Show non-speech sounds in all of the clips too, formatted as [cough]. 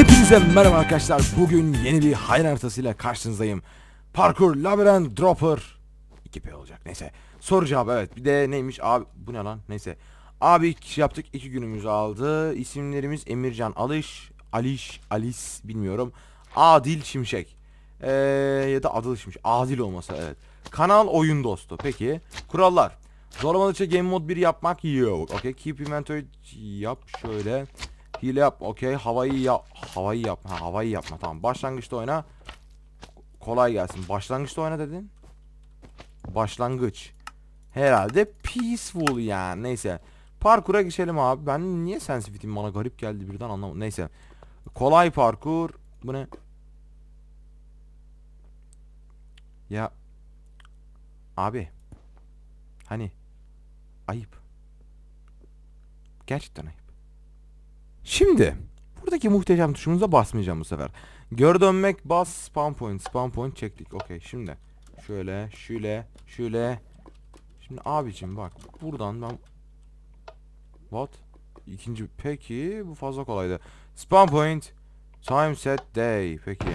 Hepinize merhaba arkadaşlar. Bugün yeni bir hayran haritasıyla karşınızdayım. Parkur Labirent Dropper 2P olacak. Neyse. Soru cevabı evet. Bir de neymiş abi bu ne lan? Neyse. Abi kişi yaptık. iki günümüzü aldı. İsimlerimiz Emircan Alış, Aliş, Alice bilmiyorum. Adil Şimşek. Ee, ya da Adıl Şimşek. Adil olmasa evet. Kanal oyun dostu. Peki. Kurallar. Zorlamadıkça game mode 1 yapmak yok. Okay. Keep inventory yap şöyle. Hile yap. Okey. Havayı yap. Havayı yap. Ha, havayı yapma. Tamam. Başlangıçta oyna. Kolay gelsin. Başlangıçta oyna dedin. Başlangıç. Herhalde peaceful yani. Neyse. Parkura geçelim abi. Ben niye sensitivity'm bana garip geldi birden anlamadım. Neyse. Kolay parkur. Bu ne? Ya. Abi. Hani. Ayıp. Gerçekten ayıp. Şimdi buradaki muhteşem tuşumuza basmayacağım bu sefer. Geri dönmek bas spawn point spawn point çektik. Okey şimdi şöyle şöyle şöyle. Şimdi abicim bak buradan ben What? İkinci peki bu fazla kolaydı. Spawn point time set day peki.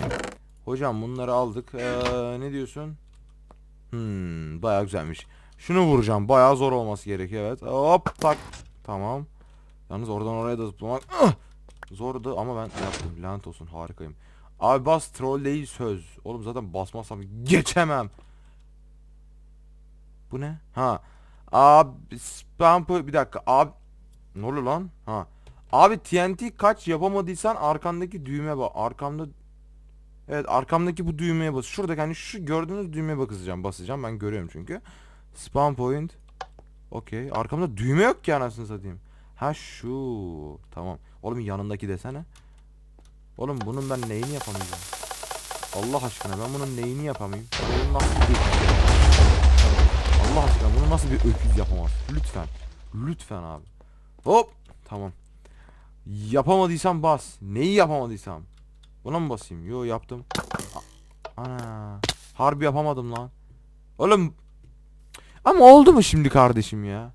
Hocam bunları aldık. Ee, ne diyorsun? Hmm, bayağı güzelmiş. Şunu vuracağım. Bayağı zor olması gerekiyor evet. Hop tak. Tamam. Yalnız oradan oraya da zıplamak zordu ama ben yaptım. Lanet olsun harikayım. Abi bas troll değil söz. Oğlum zaten basmazsam geçemem. Bu ne? Ha. Abi spam bir dakika. Abi ne oluyor lan? Ha. Abi TNT kaç yapamadıysan arkandaki düğme bak. Arkamda Evet arkamdaki bu düğmeye bas. Şuradaki hani şu gördüğünüz düğmeye basacağım. Basacağım ben görüyorum çünkü. Spawn point. Okey. Arkamda düğme yok ki anasını satayım. Ha şu. Tamam. Oğlum yanındaki desene. Oğlum bunun ben neyini yapamayacağım? Allah aşkına ben bunun neyini yapamayayım? Bunun nasıl bir Allah aşkına bunu nasıl bir öküz yapamaz? Lütfen. Lütfen abi. Hop. Tamam. Yapamadıysam bas. Neyi yapamadıysam? Buna mı basayım? Yo yaptım. Ana. Harbi yapamadım lan. Oğlum. Ama oldu mu şimdi kardeşim ya?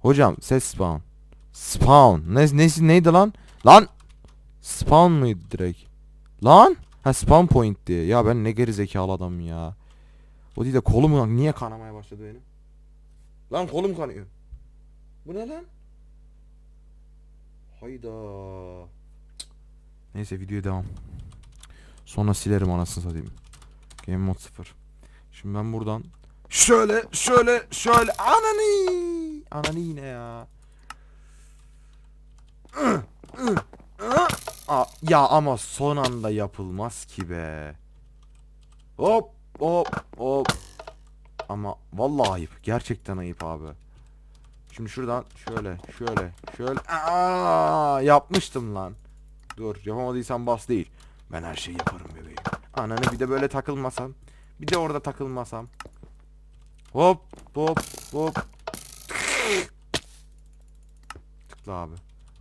Hocam ses spawn. Spawn. Ne, nesi neydi lan? Lan. Spawn mıydı direkt? Lan. Ha spawn point diye. Ya ben ne geri zekalı adam ya. O değil de kolum niye kanamaya başladı benim? Lan kolum kanıyor. Bu ne lan? Hayda. Neyse videoya devam. Sonra silerim anasını satayım. Game mode 0. Şimdi ben buradan şöyle şöyle şöyle anani anani yine ya. Ya ama son anda yapılmaz ki be. Hop hop hop. Ama vallahi ayıp. Gerçekten ayıp abi. Şimdi şuradan şöyle şöyle şöyle. Aa, yapmıştım lan. Dur yapamadıysam bas değil. Ben her şeyi yaparım bebeğim. Ananı bir de böyle takılmasam. Bir de orada takılmasam. Hop hop hop. Tıkla abi.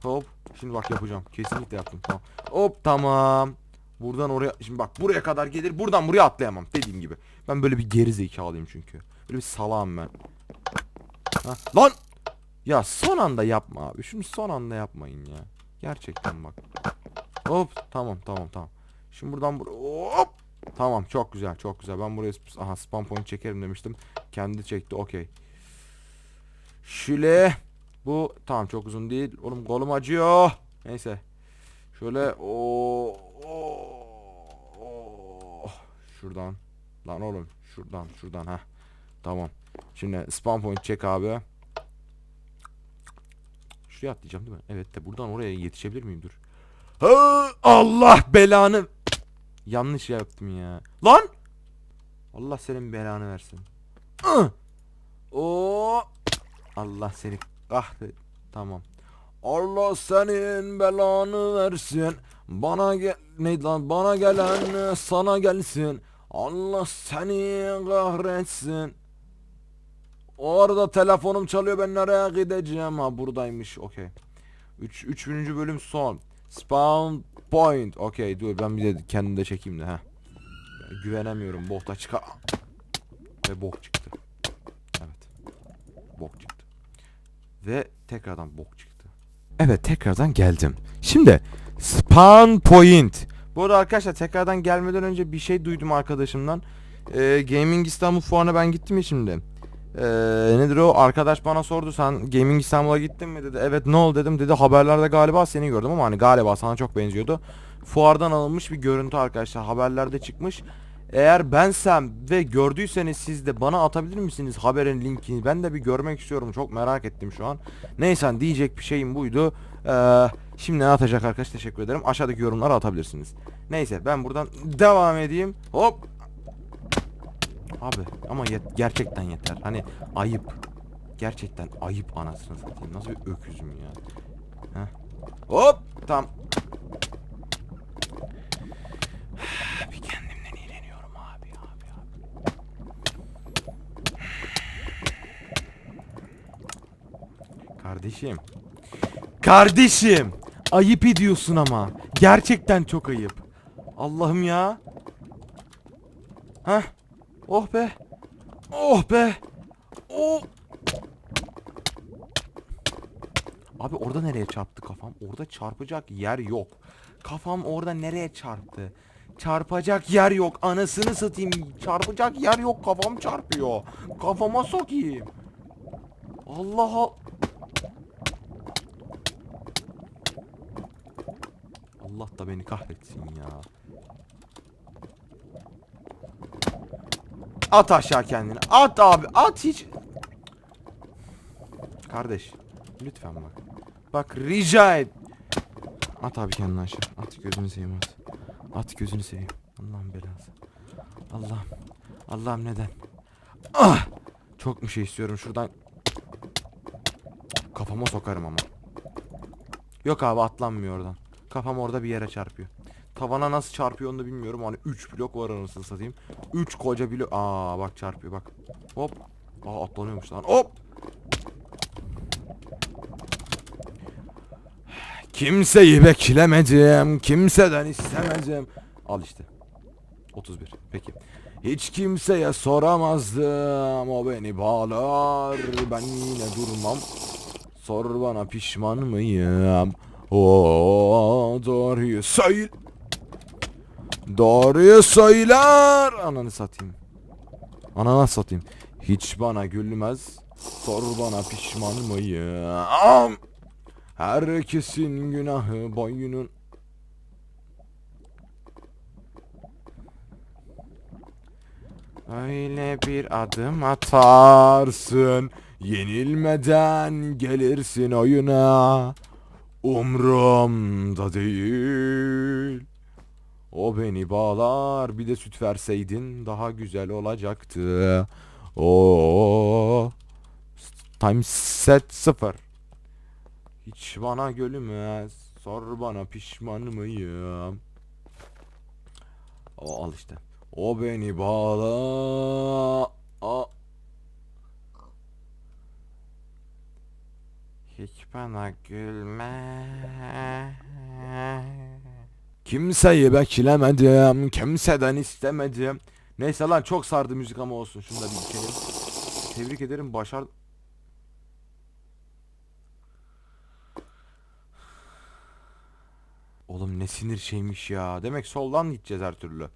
Hop. Şimdi bak yapacağım. Kesinlikle yaptım. Tamam. Hop tamam. Buradan oraya şimdi bak buraya kadar gelir. Buradan buraya atlayamam dediğim gibi. Ben böyle bir geri zekalıyım çünkü. Böyle bir salağım ben. Ha, lan! Ya son anda yapma abi. Şunu son anda yapmayın ya. Gerçekten bak. Hop tamam tamam tamam. Şimdi buradan bur hop. Tamam çok güzel çok güzel. Ben buraya aha spam point çekerim demiştim. Kendi çekti okey. Şöyle. Bu tamam çok uzun değil. Oğlum kolum acıyor. Neyse. Şöyle o Şuradan. Lan oğlum şuradan şuradan ha. Tamam. Şimdi spam point çek abi. Şuraya atlayacağım değil mi? Evet de buradan oraya yetişebilir miyim? Dur. Ha, Allah belanı. Yanlış yaptım ya. Lan! Allah senin belanı versin. Oo! Allah seni kahret. Tamam. Allah senin belanı versin. Bana gel neydi lan? Bana gelen sana gelsin. Allah seni kahretsin. O arada telefonum çalıyor ben nereye gideceğim ha buradaymış okey. 3 3. bölüm son. Spawn point. Okey dur ben bir de kendim de çekeyim de ha. Güvenemiyorum bokta çıkar. Ve bok çıktı. Evet. Bok çıktı. Ve tekrardan bok çıktı. Evet tekrardan geldim. Şimdi spawn point. Bu arada arkadaşlar tekrardan gelmeden önce bir şey duydum arkadaşımdan. Ee, Gaming İstanbul fuarına ben gittim ya şimdi. Ee, nedir o? Arkadaş bana sordu sen Gaming İstanbul'a gittin mi dedi. Evet ne oldu dedim. Dedi haberlerde galiba seni gördüm ama hani galiba sana çok benziyordu. Fuardan alınmış bir görüntü arkadaşlar. Haberlerde çıkmış. Eğer bensem ve gördüyseniz siz de bana atabilir misiniz haberin linkini? Ben de bir görmek istiyorum. Çok merak ettim şu an. Neyse diyecek bir şeyim buydu. Ee, şimdi ne atacak arkadaş teşekkür ederim. Aşağıdaki yorumlara atabilirsiniz. Neyse ben buradan devam edeyim. Hop. Abi ama yet- gerçekten yeter. Hani ayıp. Gerçekten ayıp anasını satayım. Nasıl bir öküzüm ya. Heh. Hop. Tamam. Kardeşim. Kardeşim. Ayıp ediyorsun ama. Gerçekten çok ayıp. Allah'ım ya. Hah. Oh be. Oh be. Oh. Abi orada nereye çarptı kafam? Orada çarpacak yer yok. Kafam orada nereye çarptı? Çarpacak yer yok. Anasını satayım. Çarpacak yer yok. Kafam çarpıyor. Kafama sokayım. Allah Allah. Allah beni kahretsin ya. At aşağı kendini. At abi. At hiç. Kardeş. Lütfen bak. Bak rica et. At abi kendini aşağı. At gözünü seveyim at. At gözünü seveyim. Allah'ım belası. Allah'ım. Allah'ım neden? Ah! Çok bir şey istiyorum şuradan. Kafama sokarım ama. Yok abi atlanmıyor oradan. Kafam orada bir yere çarpıyor. Tavana nasıl çarpıyor onu da bilmiyorum. Hani 3 blok var anasını satayım. 3 koca blok. Aa bak çarpıyor bak. Hop. Aa atlanıyormuş lan. Hop. Kimseyi beklemedim. Kimseden istemedim. Al işte. 31. Peki. Hiç kimseye soramazdım. O beni bağlar. Ben yine durmam. Sor bana pişman mıyım? O doğruyu söyle. Doğruyu söyler. Ananı satayım. Ananı satayım. Hiç bana gülmez. Sor bana pişman mıyım? Herkesin günahı boynun. Öyle bir adım atarsın Yenilmeden gelirsin oyuna Umrumda değil. O beni bağlar bir de süt verseydin daha güzel olacaktı. O Time set sıfır. Hiç bana gülmez Sor bana pişman mıyım? O al işte. O beni bağla. A Hiç bana gülme. Kimseyi beklemedim. Kimseden istemedim. Neyse lan çok sardı müzik ama olsun. Şunu da bir içelim. Tebrik ederim başar... Oğlum ne sinir şeymiş ya. Demek soldan gideceğiz her türlü.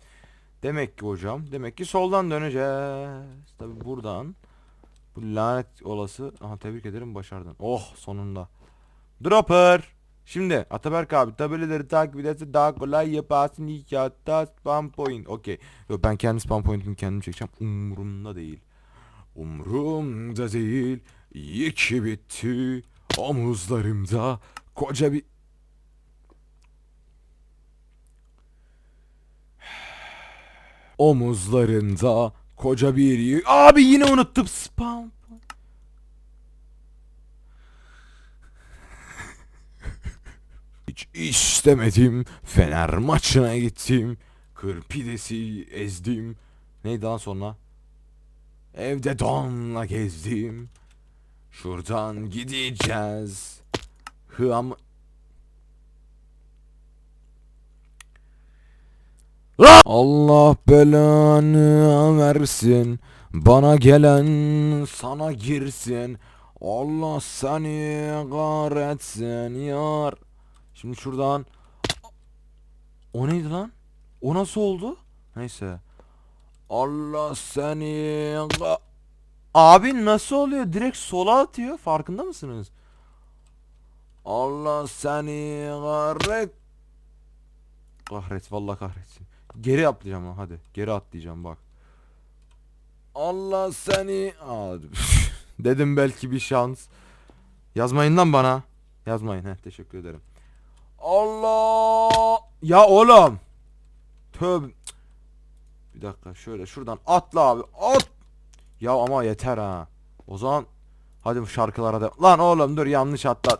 Demek ki hocam. Demek ki soldan döneceğiz. Tabi buradan. Bu lanet olası. Aha tebrik ederim başardın. Oh sonunda. Dropper. Şimdi Ataberk abi tabelaları takip ederse daha kolay yaparsın ilk spam point. Okey. Yok ben kendi spam point'imi kendim çekeceğim. Umurumda değil. Umurumda değil. İyi ki bitti. Omuzlarımda koca bir [sighs] omuzlarında koca bir yük. Abi yine unuttum spam. Hiç istemedim. Fener maçına gittim. Kır pidesi ezdim. Neydi lan sonra? Evde donla gezdim. Şuradan gideceğiz. Hım Allah belanı versin. Bana gelen sana girsin. Allah seni kahretsin yar. Şimdi şuradan. O neydi lan? O nasıl oldu? Neyse. Allah seni Abi nasıl oluyor? Direkt sola atıyor. Farkında mısınız? Allah seni kahret. Kahret vallahi kahretsin. Geri atlayacağım lan hadi. Geri atlayacağım bak. Allah seni [laughs] dedim belki bir şans. Yazmayın lan bana. Yazmayın he teşekkür ederim. Allah ya oğlum. Tövbe. Bir dakika şöyle şuradan atla abi. At. Ya ama yeter ha. O zaman hadi bu şarkılara da. Lan oğlum dur yanlış atla.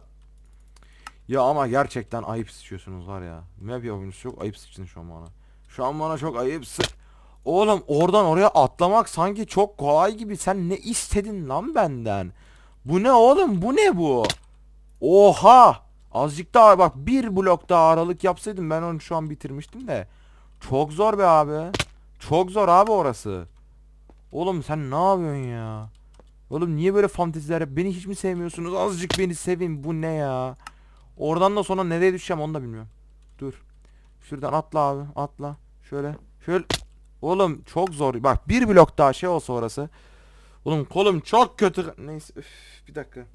Ya ama gerçekten ayıp sıçıyorsunuz var ya. Map yapımcısı çok ayıp sıçtın şu an bana. Şu an bana çok ayıp sı... Oğlum oradan oraya atlamak sanki çok kolay gibi. Sen ne istedin lan benden? Bu ne oğlum? Bu ne bu? Oha! Azıcık daha bak bir blok daha aralık yapsaydım ben onu şu an bitirmiştim de. Çok zor be abi. Çok zor abi orası. Oğlum sen ne yapıyorsun ya? Oğlum niye böyle fanteziler Beni hiç mi sevmiyorsunuz? Azıcık beni sevin. Bu ne ya? Oradan da sonra nereye düşeceğim onu da bilmiyorum. Dur. Şuradan atla abi. Atla. Şöyle. Şöyle. Oğlum çok zor. Bak bir blok daha şey olsa orası. Oğlum kolum çok kötü. Neyse. Üf, bir dakika.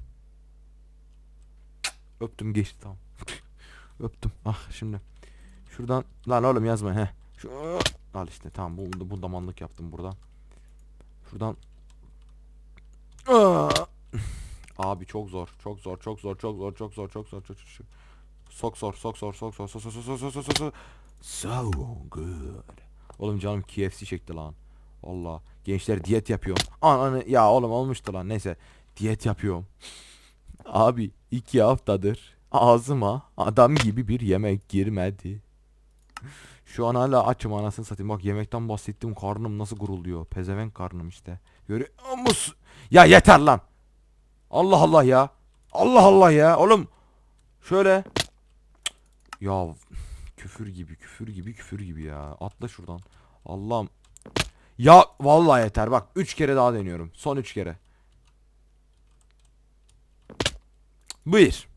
Öptüm geçti tamam. [laughs] Öptüm. Ah şimdi. Şuradan. Lan oğlum yazma he. Şu... Al işte tamam. Bu, bu damanlık yaptım burada. Şuradan. Aa! [laughs] Abi çok zor. Çok zor. Çok zor. Çok zor. Çok zor. Çok zor. Çok zor. Sok zor. Sok zor. Sok zor. Sok zor. Sok zor. Sok zor. Sok zor. So good. Oğlum canım KFC çekti lan. Allah. Gençler diyet yapıyor. Ananı ya oğlum olmuştu lan. Neyse. Diyet yapıyorum. Abi iki haftadır ağzıma adam gibi bir yemek girmedi. Şu an hala açım anasını satayım. Bak yemekten bahsettim karnım nasıl gurulduyor. Pezevenk karnım işte. Görüyor musun? Ya yeter lan. Allah Allah ya. Allah Allah ya. Oğlum şöyle. Ya küfür gibi küfür gibi küfür gibi ya. Atla şuradan. Allah'ım. Ya vallahi yeter bak 3 kere daha deniyorum. Son 3 kere. Buyur.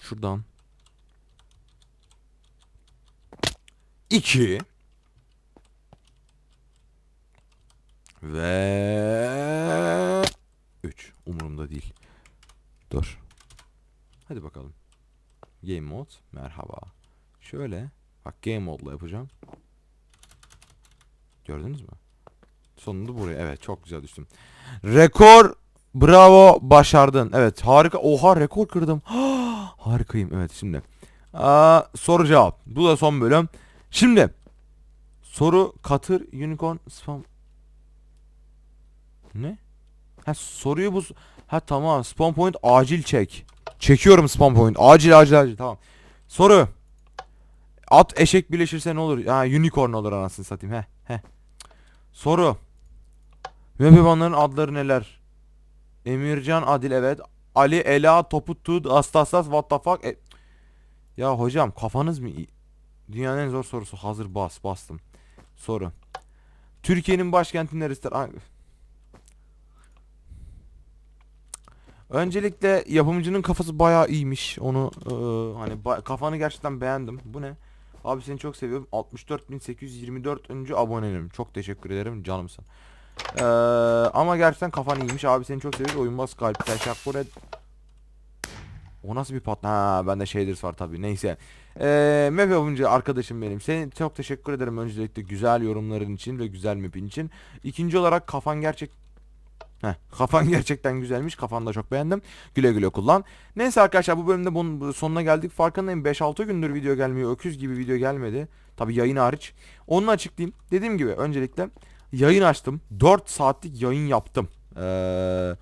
Şuradan. 2 ve 3 umurumda değil. Dur. Hadi bakalım. Game mode merhaba. Şöyle bak game mode'la yapacağım. Gördünüz mü? Sonunda buraya evet çok güzel düştüm. Rekor bravo başardın. Evet harika. Oha rekor kırdım. [gasps] Harikayım evet şimdi. Aa, soru cevap. Bu da son bölüm. Şimdi soru katır unicorn spam ne? Ha soruyu bu ha tamam spawn point acil çek. Çekiyorum spawn point. Acil acil acil tamam. Soru. At eşek birleşirse ne olur? Ha unicorn olur anasını satayım he. He. Soru. Webbanların adları neler? Emircan Adil evet. Ali Ela Topu Tud Astasas what the fuck? E- ya hocam kafanız mı? Dünyanın en zor sorusu. Hazır bas bastım. Soru. Türkiye'nin başkenti neresidir? Öncelikle yapımcının kafası bayağı iyiymiş. Onu eee, hani kafanı gerçekten beğendim. Bu ne? Abi seni çok seviyorum. 64.824. abonenim. Çok teşekkür ederim canımsın. Eee, ama gerçekten kafan iyiymiş. Abi seni çok seviyorum. Oyunbaz kalp. Teşekkür et. O nasıl bir pat? Ha bende shaders var tabii. Neyse. Eee map yapımcı arkadaşım benim. Seni çok teşekkür ederim öncelikle güzel yorumların için ve güzel map'in için. İkinci olarak kafan gerçek Heh, kafan [laughs] gerçekten güzelmiş. Kafanı da çok beğendim. Güle güle kullan. Neyse arkadaşlar bu bölümde bunun sonuna geldik. Farkındayım 5-6 gündür video gelmiyor. Öküz gibi video gelmedi. Tabi yayın hariç. Onu açıklayayım. Dediğim gibi öncelikle yayın açtım. 4 saatlik yayın yaptım. Ee,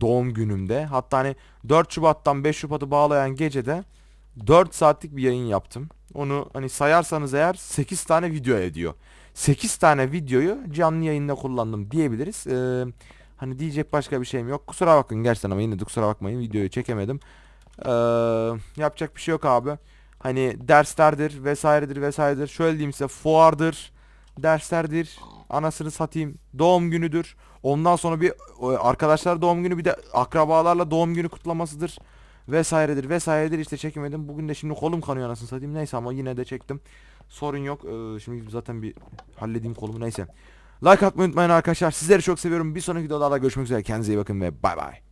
doğum günümde. Hatta hani 4 Şubat'tan 5 Şubat'ı bağlayan gecede 4 saatlik bir yayın yaptım. Onu hani sayarsanız eğer 8 tane video ediyor. 8 tane videoyu canlı yayında kullandım diyebiliriz. Ee, Hani diyecek başka bir şeyim yok. Kusura bakın gerçekten ama yine de kusura bakmayın videoyu çekemedim. Ee, yapacak bir şey yok abi. Hani derslerdir vesairedir vesairedir. Şöyle diyeyim size fuardır, derslerdir, anasını satayım, doğum günüdür. Ondan sonra bir e, arkadaşlar doğum günü bir de akrabalarla doğum günü kutlamasıdır vesairedir vesairedir işte çekemedim. Bugün de şimdi kolum kanıyor anasını satayım. Neyse ama yine de çektim. Sorun yok. Ee, şimdi zaten bir halledeyim kolumu neyse. Like atmayı unutmayın arkadaşlar. Sizleri çok seviyorum. Bir sonraki videolarda görüşmek üzere. Kendinize iyi bakın ve bay bay.